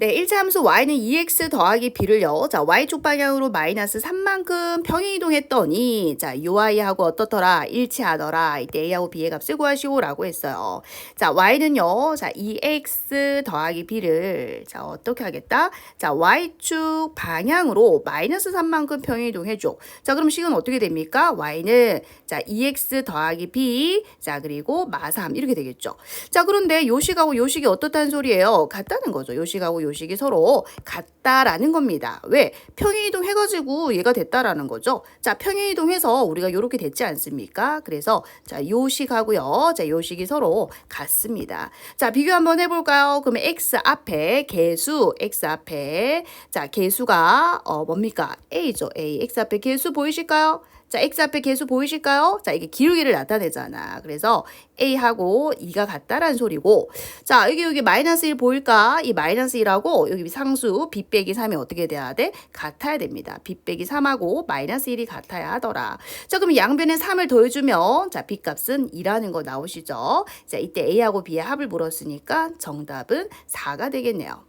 네, 1차 함수 y는 2x 더하기 b를요. 자, y쪽 방향으로 마이너스 3만큼 평행 이동했더니 자, ui하고 어떻더라? 일치하더라. 이때 a하고 b의 값을 구하시오라고 했어요. 자, y는요. 자, 2x 더하기 b를 자, 어떻게 하겠다? 자, y축 방향으로 마이너스 3만큼 평행 이동해 줘. 자, 그럼 식은 어떻게 됩니까? y는 자, 2x 더하기 b 자, 그리고 마3 이렇게 되겠죠. 자, 그런데 요식하고 요식이 어떻다는 소리예요? 같다는 거죠. 요식하고 요식이 서로 같다라는 겁니다. 왜? 평행이동 해가지고 얘가 됐다라는 거죠. 자, 평행이동해서 우리가 요렇게 됐지 않습니까? 그래서 자, 요식하고요. 자, 요식이 서로 같습니다. 자, 비교 한번 해볼까요? 그러면 x 앞에 개수, x 앞에 자, 개수가 어 뭡니까? a죠. a. x 앞에 개수 보이실까요? 자, x 앞에 개수 보이실까요? 자, 이게 기울기를 나타내잖아. 그래서 a하고 2가 같다라는 소리고, 자, 여기 여기 마이너스 1 보일까? 이 마이너스 1 하고 여기 상수 b 빼기 3이 어떻게 돼야 돼? 같아야 됩니다. b 빼기 3하고 마이너스 1이 같아야 하더라. 자, 그럼 양변에 3을 더해주면, 자, b 값은 2라는 거 나오시죠? 자, 이때 a하고 b의 합을 물었으니까 정답은 4가 되겠네요.